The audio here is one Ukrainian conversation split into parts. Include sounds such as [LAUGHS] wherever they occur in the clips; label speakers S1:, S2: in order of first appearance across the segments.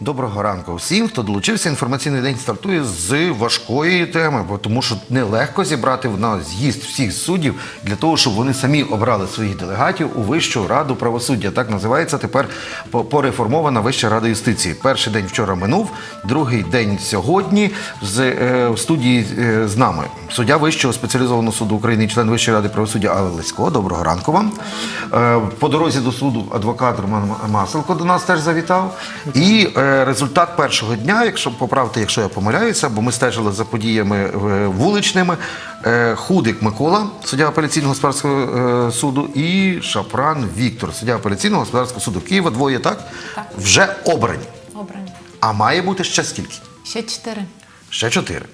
S1: Доброго ранку всім, хто долучився. Інформаційний день стартує з важкої теми, бо тому що нелегко зібрати на з'їзд всіх суддів для того, щоб вони самі обрали своїх делегатів у Вищу раду правосуддя. Так називається тепер пореформована Вища рада юстиції. Перший день вчора минув, другий день сьогодні. З е, в студії е, з нами суддя Вищого спеціалізованого суду України, член Вищої ради правосуддя Алла Лесько. Доброго ранку вам. Е, по дорозі до суду адвокат Роман Маселко до нас теж завітав. І е, результат першого дня, якщо поправте, якщо я помиляюся, бо ми стежили за подіями е, вуличними. Е, Худик Микола, суддя апеляційного господарського е, суду, і Шапран Віктор, суддя апеляційного господарського суду Києва. Двоє так,
S2: Так.
S1: вже обрані.
S2: Обрані.
S1: А має бути ще скільки?
S2: Ще чотири.
S1: Ще чотири.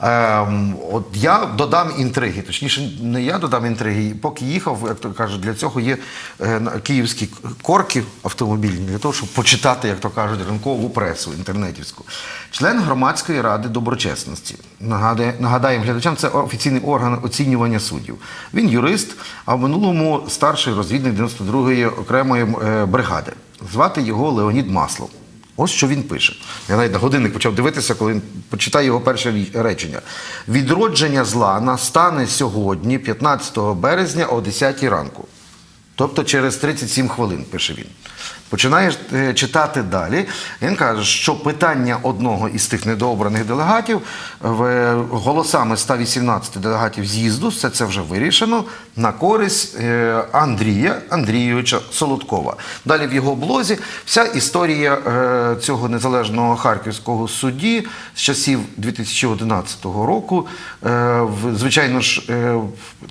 S1: Ем, от я додам інтриги, точніше, не я додам інтриги. Поки їхав, як то кажуть, для цього є е, київські корки автомобільні, для того, щоб почитати, як то кажуть, ринкову пресу інтернетівську. Член громадської ради доброчесності. Нагадає, нагадаємо глядачам, це офіційний орган оцінювання суддів. Він юрист, а в минулому старший розвідник 92-ї окремої е, бригади. Звати його Леонід Маслов. Ось що він пише. Я навіть на годинник почав дивитися, коли він почитає його перше речення. Відродження зла настане сьогодні, 15 березня, о 10 ранку. Тобто через 37 хвилин, пише він. Починаєш е, читати далі. Він каже, що питання одного із тих недообраних делегатів е, голосами 118 делегатів з'їзду, все це вже вирішено на користь е, Андрія Андрійовича Солодкова. Далі в його блозі вся історія цього незалежного харківського судді з часів 2011 року. Звичайно ж,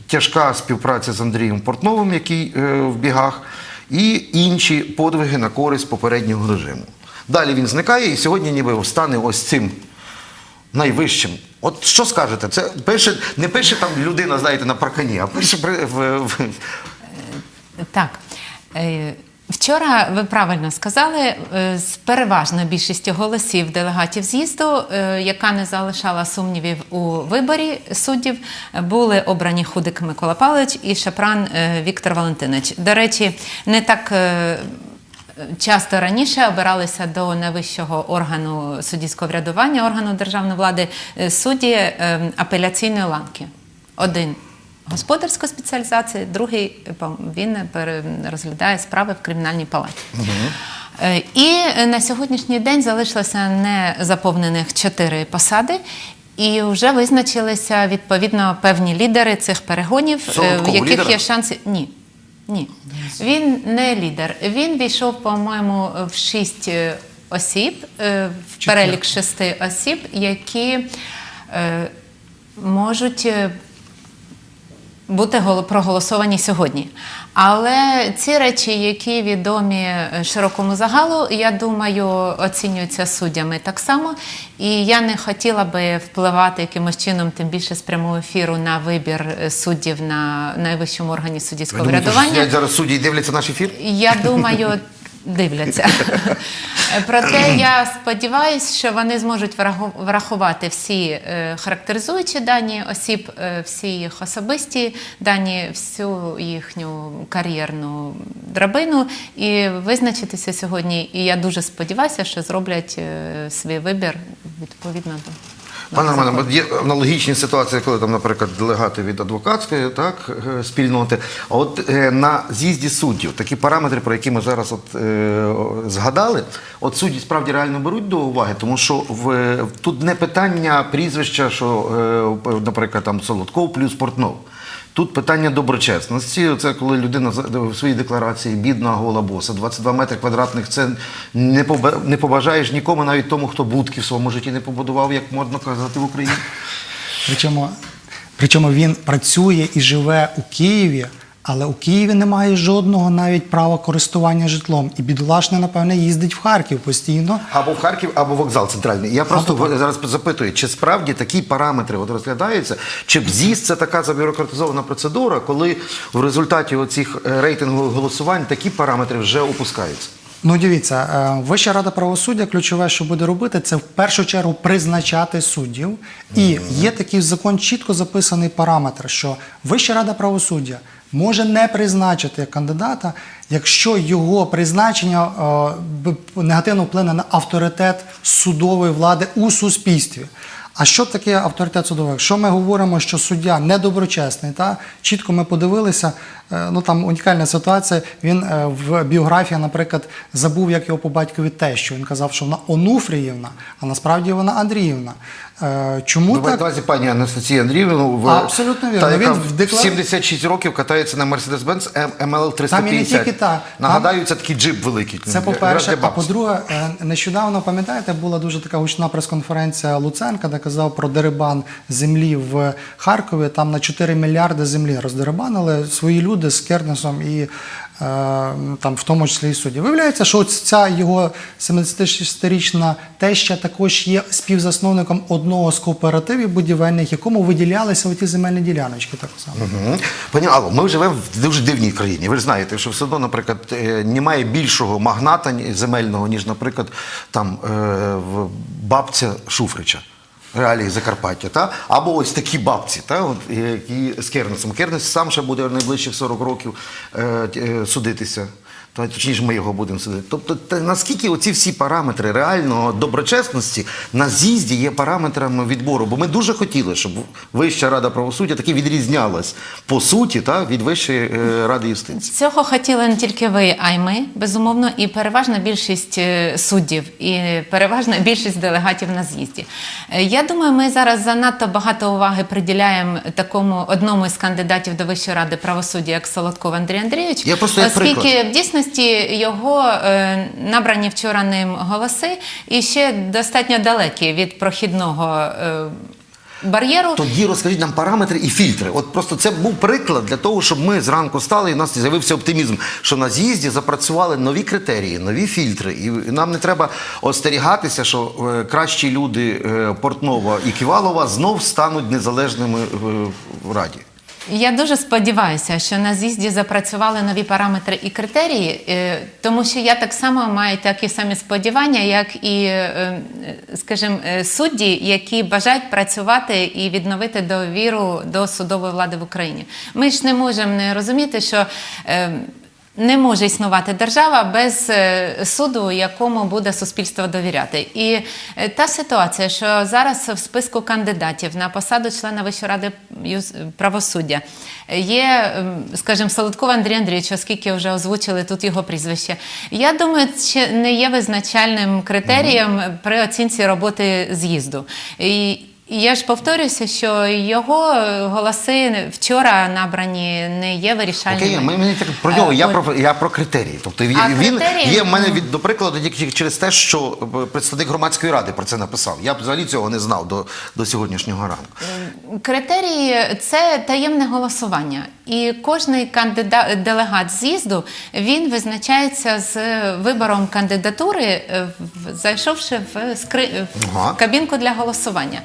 S1: тяжка співпраця з Андрієм Портновим, який в бігах, і інші подвиги на користь попереднього режиму. Далі він зникає і сьогодні ніби стане ось цим найвищим. От що скажете? Це пише, не пише там людина, знаєте, на паркані, а при- в, в,
S2: Так. Вчора ви правильно сказали, е, з переважною більшістю голосів делегатів з'їзду, е, яка не залишала сумнівів у виборі суддів, були обрані Худик Микола Павлович і Шапран е, Віктор Валентинович. До речі, не так часто раніше обиралися до найвищого органу суддівського врядування, органу державної влади судді апеляційної ланки. Один господарської спеціалізації, другий е, він розглядає справи в кримінальній палаті. Е, І на сьогоднішній день залишилося незаповнених чотири посади. І вже визначилися відповідно певні лідери цих перегонів, е, в яких
S1: лідера?
S2: є шанси. Ні. Ні. Він не лідер. Він війшов, по-моєму, в шість е, осіб, е, в перелік шести осіб, які е, можуть е, бути голо- проголосовані сьогодні. Але ці речі, які відомі е, широкому загалу, я думаю, оцінюються суддями так само. І я не хотіла би впливати якимось чином, тим більше з прямого ефіру на вибір е, суддів на найвищому органі суддівського врядування.
S1: зараз судді дивляться наш ефір?
S2: Я думаю, дивляться. [LAUGHS] Проте я сподіваюся, що вони зможуть враху- врахувати всі е, характеризуючі дані осіб, е, всі їх особисті дані, всю їхню кар'єрну драбину і визначитися сьогодні. І я дуже сподіваюся, що зроблять е, свій вибір відповідно до.
S1: Пане. Романе, є аналогічні ситуації, коли там, наприклад, делегати від адвокатської так, е, спільноти. А от е, на з'їзді суддів такі параметри, про які ми зараз от, е, згадали, от судді справді реально беруть до уваги, тому що в, тут не питання прізвища, що, наприклад, там Солодков плюс Портнов. Тут питання доброчесності. Це коли людина в своїй декларації бідна гола боса, 22 метри квадратних. Це не поба- побажаєш нікому, навіть тому, хто будки в своєму житті не побудував, як модно казати в Україні.
S3: Причому, причому він працює і живе у Києві, але у Києві немає жодного навіть права користування житлом. І бідолашний, напевне, їздить в Харків постійно.
S1: Або в Харків, або вокзал центральний. Я просто зараз запитую, чи справді такі параметри от розглядаються, чи з'їзд це така забюрократизована процедура, коли в результаті оцих е, рейтингових голосувань такі параметри вже опускаються.
S3: Ну, дивіться, е, Вища рада правосуддя ключове, що буде робити, це в першу чергу призначати суддів. І є такий закон чітко записаний параметр, що Вища рада правосуддя може не призначити кандидата, якщо його призначення е, негативно вплине на авторитет судової влади у суспільстві. А що таке авторитет судовий? Якщо ми говоримо, що суддя недоброчесний, та чітко ми подивилися, е, ну там унікальна ситуація. Він е, в біографії, наприклад, забув, як його по батькові тещу. Він казав, що вона Онуфріївна, а насправді вона Андріївна. Е, Чому
S1: маєте
S3: так?
S1: увазі пані Анастасія Андріївну, в,
S3: Абсолютно вірно.
S1: та,
S3: Він в деклар-
S1: 76 років катається на Mercedes-Benz ML 350.
S3: Там і не тільки та.
S1: Нагадаю, це такий джип великий.
S3: Це по-перше, а по-друге, е, нещодавно пам'ятаєте, була дуже така гучна прес-конференція Луценка, де казав про дерибан землі в Харкові. Там на 4 мільярди землі роздерибанили свої люди з Кернесом і там, в тому числі і судді. Виявляється, що ось ця його 76-річна теща також є співзасновником одного з кооперативів будівельних, якому виділялися оті земельні діляночки. Так само.
S1: Мгм. Пані Алло, ми живемо в дуже дивній країні. Ви ж знаєте, що все одно, наприклад, е, немає більшого магната земельного, ніж, наприклад, там е, бабця Шуфрича. Реалії Закарпаття, та? або ось такі бабці, та? От, е, які з Кернесом. Кернес сам ще буде найближчих 40 років е, е, судитися. Точніше, ми його будемо судити. Тобто, наскільки оці всі параметри реального доброчесності на з'їзді є параметрами відбору? Бо ми дуже хотіли, щоб Вища рада правосуддя таки відрізнялась по суті та, від Вищої е, ради юстиції.
S2: Цього хотіли не тільки ви, а й ми, безумовно, і переважна більшість е, суддів, і переважна більшість делегатів на з'їзді. Е, Я думаю, ми зараз занадто багато уваги приділяємо такому одному із кандидатів до Вищої ради правосуддя, як Солодков Андрій Андрійович,
S1: Я просто як
S2: оскільки
S1: приклад.
S2: в дійсності його е, набрані вчора ним голоси і ще достатньо далекі від прохідного е, бар'єру.
S1: Тоді розкажіть нам параметри і фільтри. От просто це був приклад для того, щоб ми зранку стали і в нас з'явився оптимізм, що на з'їзді запрацювали нові критерії, нові фільтри. І нам не треба остерігатися, що е, кращі люди Портнова і Ківалова знов стануть незалежними в Раді.
S2: Я дуже сподіваюся, що на з'їзді запрацювали нові параметри і критерії, е, тому що я так само маю такі самі сподівання, як і, е, скажімо, е, судді, які бажають працювати і відновити довіру до судової влади в Україні. Ми ж не можемо не розуміти, що. Не може існувати держава без е, суду, якому буде суспільство довіряти. І е, та ситуація, що зараз в списку кандидатів на посаду члена Вищої ради правосуддя є, ем, скажімо, Солодкова Андрій Андрійович, оскільки вже озвучили тут його прізвище. Я думаю, це не є визначальним критерієм при оцінці роботи з'їзду. І і я ж повторюся, що його голоси вчора набрані не є вирішальними.
S1: Окей, мені так про нього.
S2: Е,
S1: Я про я про критерії. Тобто він,
S2: А критерії?
S1: є в мене від до прикладу тільки через те, що е, представник громадської ради про це написав. Я взагалі цього не знав до, до сьогоднішнього ранку.
S2: Критерії це таємне голосування, і кожний кандидат делегат з'їзду він визначається з вибором кандидатури, е, зайшовши в, скри... В кабінку для голосування.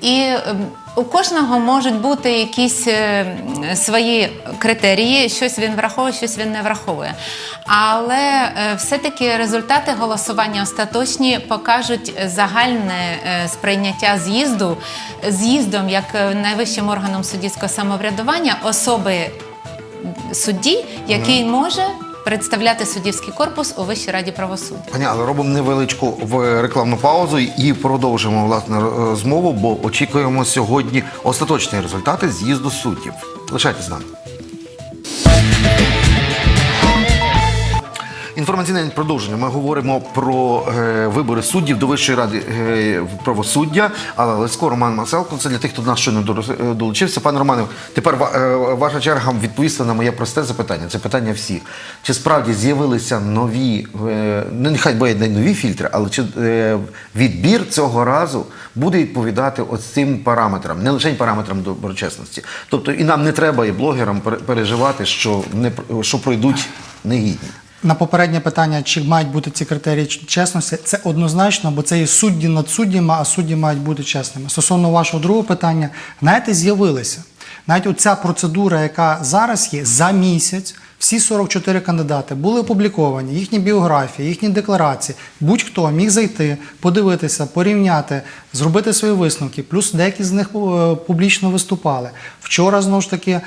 S2: І ем, у кожного можуть бути якісь е, свої критерії, щось він враховує, щось він не враховує. Але е, все-таки результати голосування остаточні покажуть загальне е, сприйняття з'їзду з'їздом як найвищим органом суддівського самоврядування особи судді, який може представляти суддівський корпус у Вищій раді правосуддя.
S1: Пані, але робимо невеличку в рекламну паузу і продовжимо власне розмову, бо очікуємо сьогодні остаточні результати з'їзду суддів. Лишайтесь з нами. Інформаційне продовження. Ми говоримо про е, вибори суддів до Вищої ради е, правосуддя. Але Лесько, Роман Маселко, це для тих, хто до нас щойно е, долучився. Пане Романе, тепер е, ваша черга відповісти на моє просте запитання. Це питання всіх. Чи справді з'явилися нові, е, ну нехай буде не нові фільтри, але чи е, відбір цього разу буде відповідати ось цим параметрам, не лише параметрам доброчесності. Тобто і нам не треба, і блогерам переживати, що не що пройдуть негідні.
S3: На попереднє питання, чи мають бути ці критерії чесності, це однозначно, бо це є судді над суддями, а судді мають бути чесними. Стосовно вашого другого питання, знаєте, з'явилися. Навіть оця процедура, яка зараз є, за місяць всі 44 кандидати були опубліковані, їхні біографії, їхні декларації. Будь-хто міг зайти, подивитися, порівняти, зробити свої висновки. Плюс деякі з них е, публічно виступали. Вчора знову ж таки е,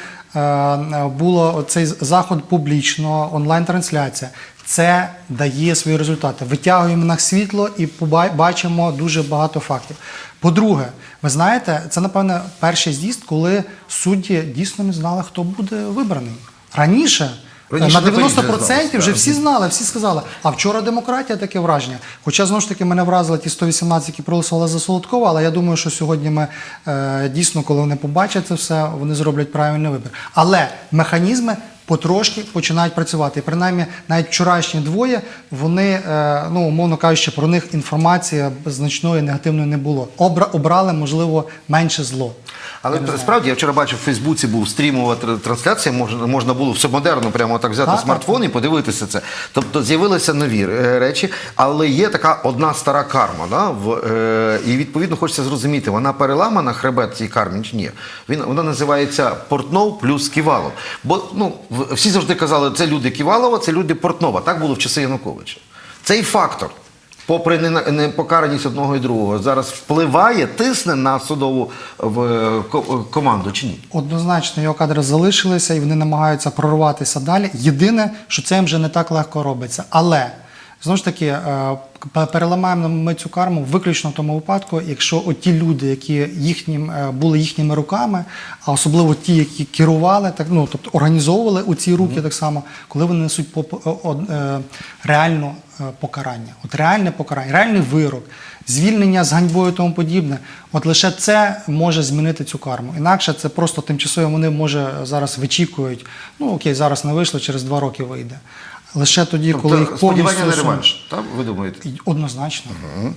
S3: було цей заход публічно, онлайн-трансляція. Це дає свої результати. Витягуємо на світло і бачимо дуже багато фактів. По-друге, ви знаєте, це напевно перший з'їзд, коли судді дійсно не знали, хто буде вибраний. Раніше,
S1: Раніше
S3: на
S1: на період вже
S3: 90% вже всі знали, всі сказали. А вчора демократія таке враження. Хоча знову ж таки мене вразили ті 118, які проголосували за Солодкова, але я думаю, що сьогодні ми е, дійсно, коли вони побачать це все, вони зроблять правильний вибір. Але механізми. Потрошки починають працювати. І принаймні навіть вчорашні двоє вони, е, ну умовно кажучи, про них інформація значної негативної не було. Обра, обрали, можливо, менше зло.
S1: Але справді я вчора бачив в Фейсбуці був стрімова трансляція. Можна можна було все модерно, прямо так взяти
S3: Так,
S1: смартфон і подивитися це. Тобто з'явилися нові речі, але є така одна стара карма. Да? В, е, і відповідно хочеться зрозуміти, вона переламана хребет цій кармі чи ні. Він вона називається Портнов плюс Ківалов. Бо ну всі завжди казали, це люди Ківалова, це люди Портнова. Так було в часи Януковича. Цей фактор. Попри непокараність одного і другого, зараз впливає, тисне на судову в, е, команду чи ні?
S3: Однозначно, його кадри залишилися і вони намагаються прорватися далі. Єдине, що це їм вже не так легко робиться. Але знову ж таки, е, переламаємо ми цю карму виключно в тому випадку, якщо оті люди, які їхнім е, були їхніми руками, а особливо ті, які керували, так ну тобто організовували у ці руки, так само, коли вони несуть по, по- о- е, реально е, покарання, от реальне покарання, реальний вирок, звільнення з ганьбою і тому подібне. От лише це може змінити цю карму. Інакше це просто тимчасово вони може зараз вичікують. Ну окей, зараз не вийшло, через два роки вийде. Лише тоді, коли їх
S1: Тобто
S3: повністю
S1: сподівання на реванш, так ви думаєте?
S3: Однозначно.
S1: Угу.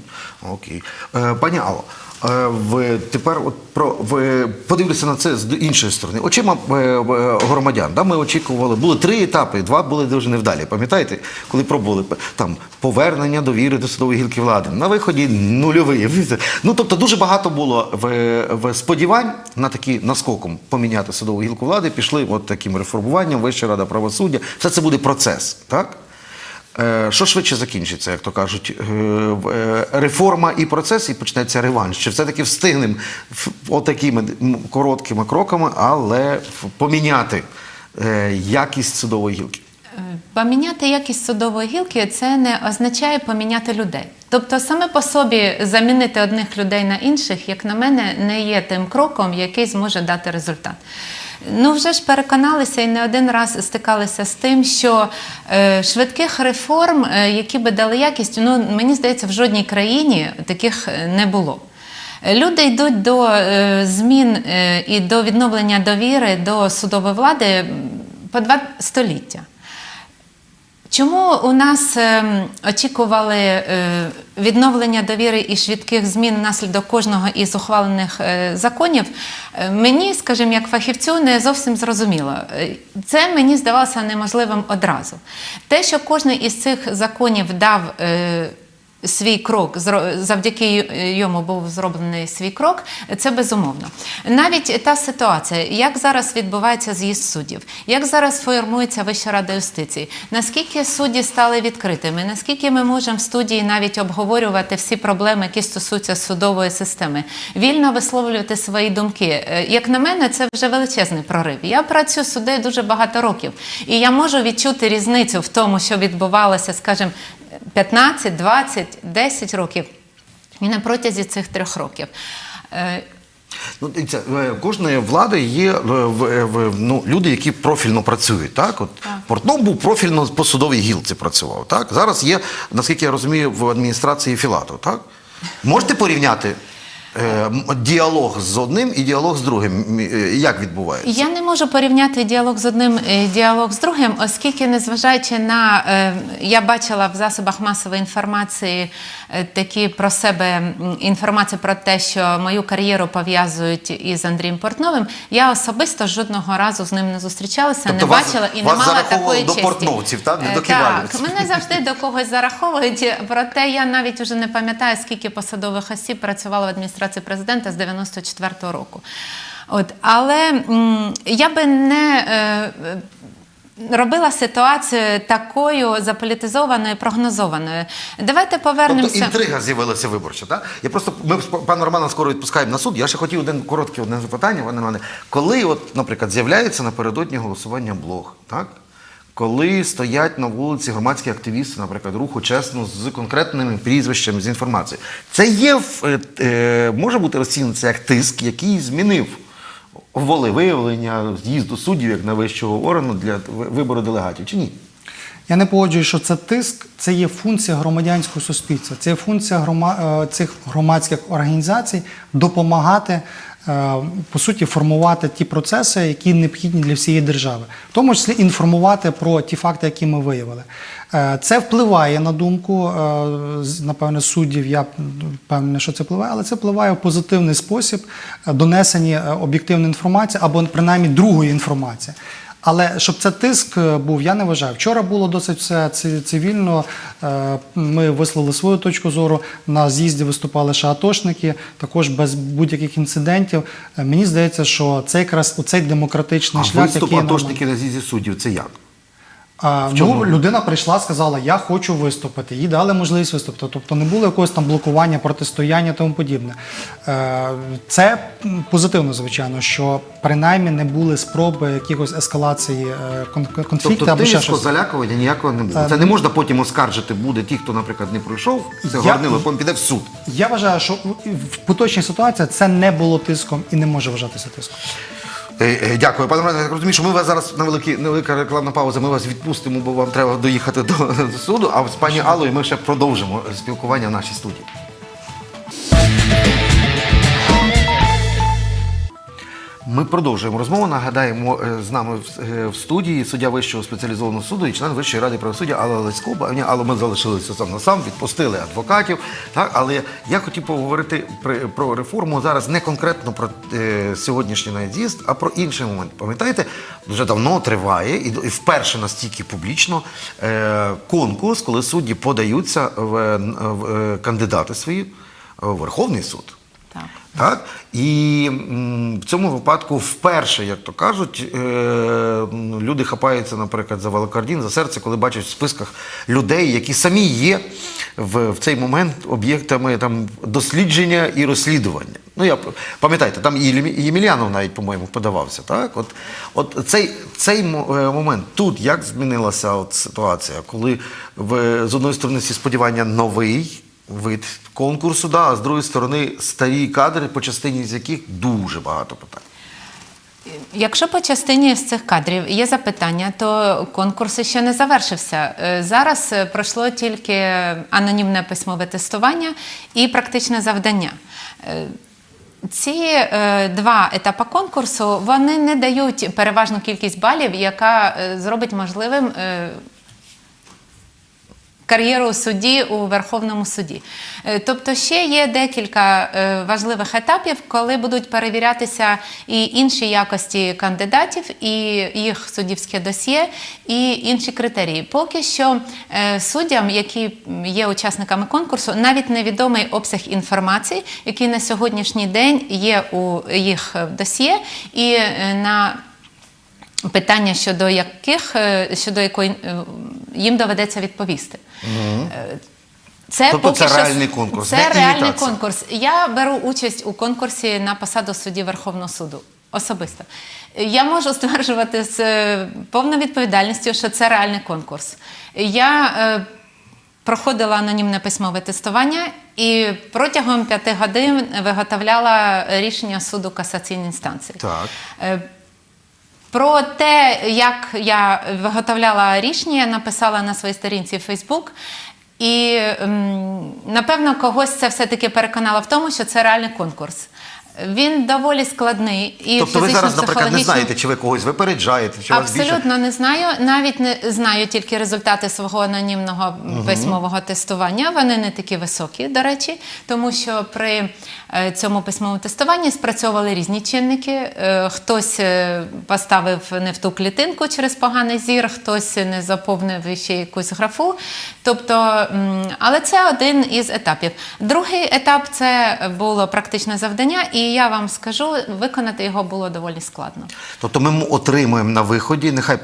S1: Окей. Е, Пані Алло, е, ви тепер от про ви подивилися на це з іншої сторони. Очима е, громадян. Да, ми очікували, були три етапи, два були дуже невдалі. Пам'ятаєте, коли пробували там повернення довіри до судової гілки влади. На виході нульовий. Ну тобто дуже багато було в, в сподівань на такі наскоком поміняти судову гілку влади. Пішли от таким реформуванням, Вища рада правосуддя. Все це буде процес, так? Е, Що швидше закінчиться, як то кажуть, е, е, реформа і процес, і почнеться реванш. Чи все-таки встигнемо отакими короткими кроками, але поміняти якість судової гілки?
S2: Поміняти якість судової гілки це не означає поміняти людей. Тобто, саме по собі замінити одних людей на інших, як на мене, не є тим кроком, який зможе дати результат. Ну, вже ж переконалися і не один раз стикалися з тим, що е, швидких реформ, е, які би дали якість, ну мені здається, в жодній країні таких е, не було. Люди йдуть до змін і до відновлення довіри до судової влади по два століття. Чому у нас ем, очікували е, відновлення довіри і швидких змін внаслідок кожного із ухвалених е, законів? Е, Мені, скажімо, як фахівцю, не зовсім зрозуміло. Це мені здавалося неможливим одразу. Те, що кожен із цих законів дав. Свій крок завдяки йому був зроблений свій крок. Це безумовно. Навіть та ситуація, як зараз відбувається з'їзд суддів, як зараз формується Вища рада юстиції, наскільки судді стали відкритими, наскільки ми можемо в студії навіть обговорювати всі проблеми, які стосуються судової системи, вільно висловлювати свої думки. Е, Як на мене, це вже величезний прорив. Я працюю суддею дуже багато років, і я можу відчути різницю в тому, що відбувалося, скажімо, 15, 20, 10 років і на протязі цих трьох років. Е,
S1: Ну, дивіться, е, кожної влади є е, ну, люди, які профільно працюють. Так? От Портнов був профільно по судовій гілці працював. Так? Зараз є, наскільки я розумію, в адміністрації Філату. Так? Можете порівняти діалог з одним і діалог з другим? Е, Як відбувається?
S2: Я не можу порівняти діалог з одним і діалог з другим, оскільки, незважаючи на е, я бачила в засобах масової інформації е, такі про себе інформацію про те, що мою кар'єру пов'язують із Андрієм Портновим. Я особисто жодного разу з ним не зустрічалася,
S1: Тобто
S2: не
S1: вас-
S2: бачила і
S1: вас
S2: не мала такої
S1: до
S2: честі.
S1: портновців, так? Не
S2: Е,
S1: до.
S2: Так, мене завжди до когось зараховують. Проте я навіть уже не пам'ятаю, скільки посадових осіб працювало в адміністрації президента з 94-го року. От, але я би не. Е, робила ситуацію такою заполітизованою, прогнозованою. Давайте
S1: Тобто
S2: повернемося.
S1: інтрига з'явилася виборча, так? Я просто ми з паном Романом скоро відпускаємо на суд. Я ще хотів один коротке одне запитання, пане Романе. Коли, от, наприклад, з'являється напередодні голосування блог, так? Коли стоять на вулиці громадські активісти, наприклад, руху чесно з конкретними прізвищами, з інформацією, це є е, е, може бути розцінено як тиск, який змінив волевиявлення з'їзду суддів як найвищого органу для вибору делегатів, чи ні?
S3: Я не погоджуюсь, що це тиск, це є функція громадянського суспільства, це є функція грома, е, цих громадських організацій допомагати. е, По суті, формувати ті процеси, які необхідні для всієї держави, в тому числі інформувати про ті факти, які ми виявили. Е, Це впливає на думку, напевне, суддів. Я впевнений, що це впливає, але це впливає в позитивний спосіб донесення об'єктивної інформації або принаймні другої інформації. Але щоб це тиск е, був, я не вважаю. Вчора було досить все цивільно. Е, Ми висловили свою точку зору. На з'їзді виступали шаатошники, також без будь-яких інцидентів. Е, Мені здається, що це якраз оцей демократичний
S1: А
S3: шлях,
S1: виступ
S3: який
S1: атошників на з'їзді суддів це як?
S3: А, ну, людина прийшла, сказала, я хочу виступити. Їй дали можливість виступити. Тобто не було якогось там блокування, протистояння тому подібне. Е, Це позитивно, звичайно, що принаймні не були спроби якихось ескалації е, конфлікту
S1: Тобто
S3: або ще щось.
S1: залякування ніякого не буде.
S3: Е,
S1: Це не можна потім оскаржити буде ті, хто, наприклад, не пройшов, це горнило, потім піде в суд.
S3: Я вважаю, що в- в поточній ситуації це не було тиском і не може вважатися тиском.
S1: Е, е, Дякую, пане Романе. Я розумію, що ми вас зараз на великі, невелика рекламна пауза. Ми вас відпустимо, бо вам треба доїхати до, до суду. А з пані Аллою ми ще продовжимо спілкування в нашій студії. Ми продовжуємо розмову. Нагадаємо, е, з нами в, е, в студії суддя Вищого спеціалізованого суду і член Вищої ради правосуддя Алла Лесько. Алло, ми залишилися сам на сам, відпустили адвокатів. Так, але я хотів поговорити про реформу зараз не конкретно про е, сьогоднішній навіть з'їзд, а про інший момент. Пам'ятаєте, дуже давно триває і, вперше настільки публічно конкурс, коли судді подаються в, кандидати свої в Верховний суд.
S2: Так.
S1: І в цьому випадку вперше, як то кажуть, е, люди хапаються, наприклад, за велокардін, за серце, коли бачать в списках людей, які самі є в, в цей момент об'єктами там, дослідження і розслідування. Ну, я пам'ятаєте, там і Ємельянов навіть, по-моєму, подавався. Так? От, от цей, цей е, момент тут як змінилася от ситуація, коли в, з одної сторони всі сподівання новий вид конкурсу, да, а з другої сторони старі кадри, по частині з яких дуже багато питань.
S2: Якщо по частині з цих кадрів є запитання, то конкурс ще не завершився. Е, Зараз е, пройшло тільки анонімне письмове тестування і практичне завдання. Е, Ці два етапи конкурсу вони не дають переважну кількість балів, яка зробить можливим кар'єру судді у Верховному суді. Е, Тобто ще є декілька е, важливих етапів, коли будуть перевірятися і інші якості кандидатів, і їх суддівське досьє, і інші критерії. Поки що е, суддям, які є учасниками конкурсу, навіть невідомий обсяг інформації, який на сьогоднішній день є у їх досьє, і на питання, щодо яких щодо якої їм доведеться відповісти. Е, Це
S1: Тобто
S2: поки
S1: це
S2: що
S1: реальний конкурс,
S2: Це
S1: не
S2: реальний
S1: імітація.
S2: конкурс. Я беру участь у конкурсі на посаду судді Верховного суду. Особисто. Я можу стверджувати з е, повною відповідальністю, що це реальний конкурс. Я е, проходила анонімне письмове тестування і протягом п'яти годин виготовляла рішення суду касаційної інстанції.
S1: Так.
S2: Про те, як я виготовляла рішення, написала на своїй сторінці Фейсбук. І напевно когось це все-таки переконало в тому, що це реальний конкурс. Він доволі складний і
S1: тобто ви зараз, наприклад, не знаєте, чи ви когось випереджаєте, чи вас більше.
S2: Абсолютно не знаю. Навіть не знаю тільки результати свого анонімного письмового тестування. Вони не такі високі, до речі, тому що при е, цьому письмовому тестуванні спрацьовували різні чинники. Е, Хтось е, поставив не в ту клітинку через поганий зір, хтось не заповнив ще якусь графу. Тобто, але це один із етапів. Другий етап це було практичне завдання, і і я вам скажу, виконати його було доволі складно.
S1: Тобто ми отримуємо на виході, нехай,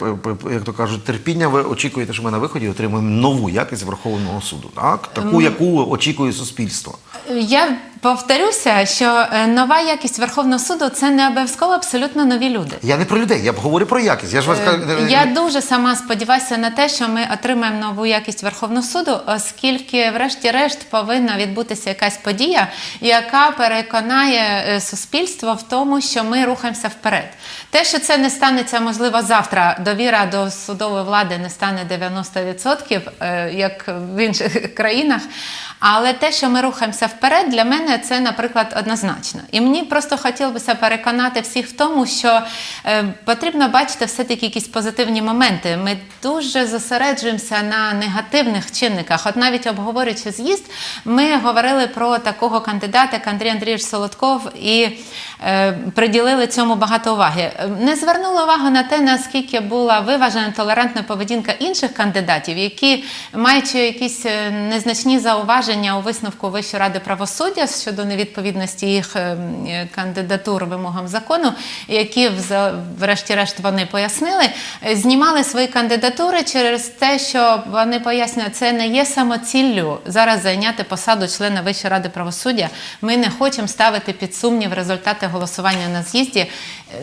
S1: як то кажуть, терпіння, ви очікуєте, що ми на виході отримуємо нову якість Верховного суду, так? Таку, яку очікує суспільство.
S2: Я повторюся, що е, нова якість Верховного суду це не обов'язково абсолютно нові люди.
S1: Я не про людей, я говорю про якість. Я ж вас кажу,
S2: Е, Я дуже сама сподіваюся на те, що ми отримаємо нову якість Верховного суду, оскільки, врешті-решт, повинна відбутися якась подія, яка переконає е, суспільство в тому, що ми рухаємося вперед. Те, що це не станеться, можливо, завтра, довіра до судової влади не стане 90%, е, як в інших [LAUGHS] країнах. Але те, що ми рухаємося вперед, для мене це, наприклад, однозначно. І мені просто хотілося переконати всіх в тому, що е, потрібно бачити все-таки якісь позитивні моменти. Ми дуже зосереджуємося на негативних чинниках. От навіть обговорюючи з'їзд, ми говорили про такого кандидата, як Андрій Андрійович Солодков, і е, приділили цьому багато уваги. Е, Не звернули увагу на те, наскільки була виважена толерантна поведінка інших кандидатів, які, маючи якісь незначні зауваження у висновку Вищої ради правосуддя щодо невідповідності їх е, м, е, кандидатур вимогам закону, які врешті-решт вони пояснили, е, знімали свої кандидатури через те, що вони пояснюють, це не є самоціллю зараз зайняти посаду члена Вищої ради правосуддя. Ми не хочемо ставити під сумнів результати голосування на з'їзді.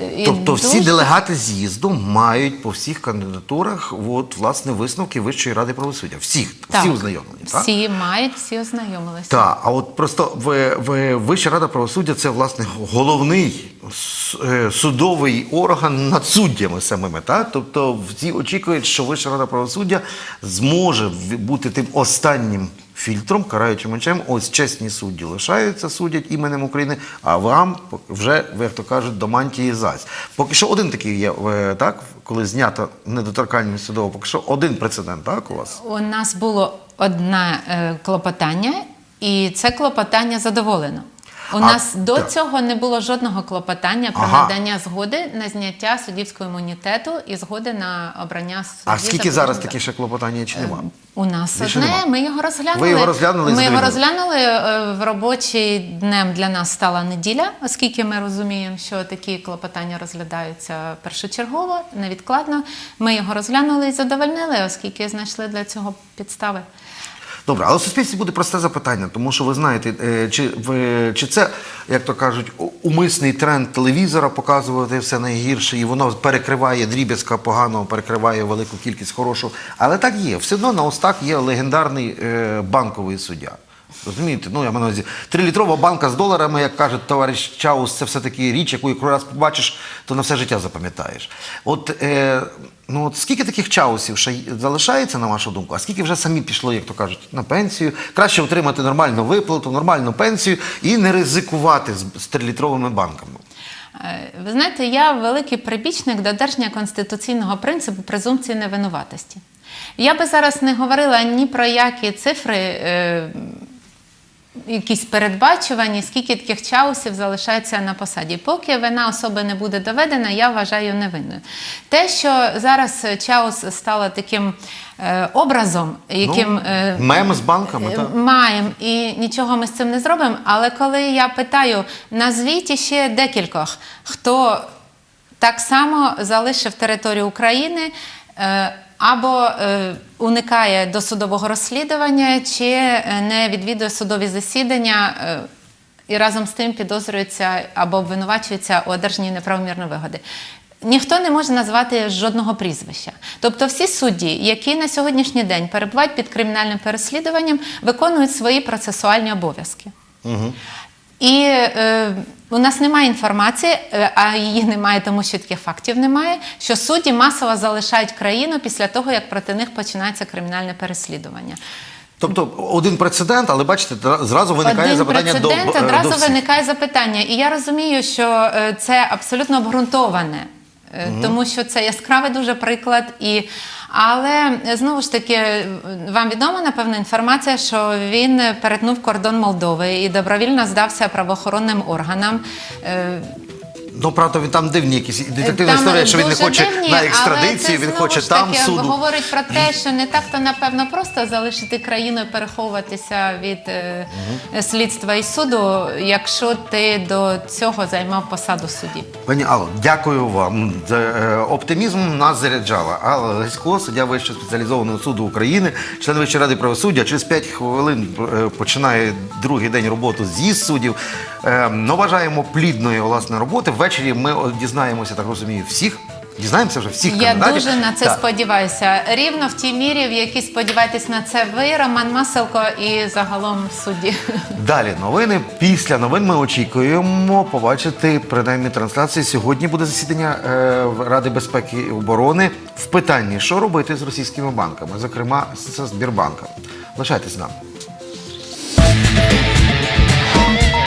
S2: Е,
S1: Тобто всі делегати з'їзду мають по всіх кандидатурах от, власне, висновки Вищої ради правосуддя. Всіх,
S2: Так,
S1: всі ознайомлені. Так?
S2: Всі мають, всі ознайомилися.
S1: Так, а от просто ви, Вища рада правосуддя це власне головний е, судовий орган над суддями самими. Так? Тобто всі очікують, що Вища рада правосуддя зможе бути тим останнім фільтром, караючим мечем. Ось чесні судді лишаються, судять іменем України, а вам вже, як то кажуть, до мантії зась. Поки що один такий є, е, так, коли знята недоторканність судова, поки що один прецедент, так, у вас?
S2: У нас було одне е, клопотання, і це клопотання задоволено. У
S1: А,
S2: нас до
S1: так.
S2: цього не було жодного клопотання про
S1: Ага.
S2: надання згоди на зняття суддівського імунітету і згоди на обрання судді.
S1: А скільки зараз такі ще клопотання чи нема?
S2: У нас
S1: Більше
S2: одне,
S1: нема.
S2: ми його розглянули.
S1: Ви його розглянули
S2: Ми його розглянули е, в робочий днем для нас стала неділя, оскільки ми розуміємо, що такі клопотання розглядаються першочергово, невідкладно. Ми його розглянули і задовольнили, оскільки знайшли для цього підстави.
S1: Добре, але в суспільстві буде просте запитання, тому що ви знаєте, е, чи, чи це, як то кажуть, умисний тренд телевізора показувати все найгірше, і воно перекриває дріб'язка поганого, перекриває велику кількість хорошого. Але так є. Все одно на устах є легендарний е, банковий суддя. Розумієте? Ну, я маю увазі, трилітрова банка з доларами, як каже товариш Чаус, це все-таки річ, яку яку раз побачиш, то на все життя запам'ятаєш. От, е, ну, от скільки таких чаусів ще залишається, на вашу думку, а скільки вже самі пішло, як то кажуть, на пенсію? Краще отримати нормальну виплату, нормальну пенсію і не ризикувати з, з трилітровими банками.
S2: Е, Ви знаєте, я великий прибічник додержання конституційного принципу презумпції невинуватості. Я би зараз не говорила ні про які цифри, е, якісь передбачувані, скільки таких чаусів залишається на посаді. Поки вина особи не буде доведена, я вважаю невинною. Те, що зараз чаус стало таким е, образом, яким
S1: Ну,
S2: е,
S1: мем з банками,
S2: Е,
S1: так?
S2: Маємо і нічого ми з цим не зробимо. Але коли я питаю, назвіть ще декількох, хто так само залишив територію України. е, Або е, уникає досудового розслідування, чи е, не відвідує судові засідання е, і разом з тим підозрюється або обвинувачується у одержанні неправомірної вигоди. Ніхто не може назвати жодного прізвища. Тобто всі судді, які на сьогоднішній день перебувають під кримінальним переслідуванням, виконують свої процесуальні обов'язки. І е, у нас немає інформації, е, а її немає, тому що таких фактів немає, що судді масово залишають країну після того, як проти них починається кримінальне переслідування.
S1: Тобто один прецедент, але бачите, зразу виникає
S2: Один
S1: запитання до,
S2: прецедент,
S1: е, до всіх.
S2: виникає запитання. І я розумію, що е, це абсолютно обґрунтоване, е, тому що це яскравий дуже приклад. І... Але е, знову ж таки, е, вам відома напевно інформація, що він е, перетнув кордон Молдови і добровільно здався правоохоронним органам.
S1: Ну, правда, він там дивні якісь детективна
S2: Там
S1: історія, що він не хоче
S2: дивні,
S1: на
S2: але це,
S1: він хоче
S2: ж
S1: там суду.
S2: говорить про те, що не так-то напевно просто залишити країну і переховуватися від е, слідства і суду, якщо ти до цього займав посаду судді.
S1: Пані Алло, дякую вам. Е, Оптимізм нас заряджала. Алла Лесько, суддя Вищого спеціалізованого суду України, член Вищої ради правосуддя. Через 5 хвилин е, починає другий день роботи з'їзд суддів. Е, Ну, бажаємо плідної власне роботи. Ввечері ми дізнаємося, так розумію, всіх. Дізнаємося вже всіх
S2: Я
S1: кандидатів.
S2: дуже на це
S1: Так.
S2: сподіваюся. Рівно в тій мірі, в якій сподіваєтесь на це ви, Роман Маселко, і загалом судді.
S1: Далі новини. Після новин ми очікуємо побачити принаймні трансляції. Сьогодні буде засідання е, Ради безпеки і оборони в питанні, що робити з російськими банками, зокрема з Збірбанком. Лишайтесь з нами.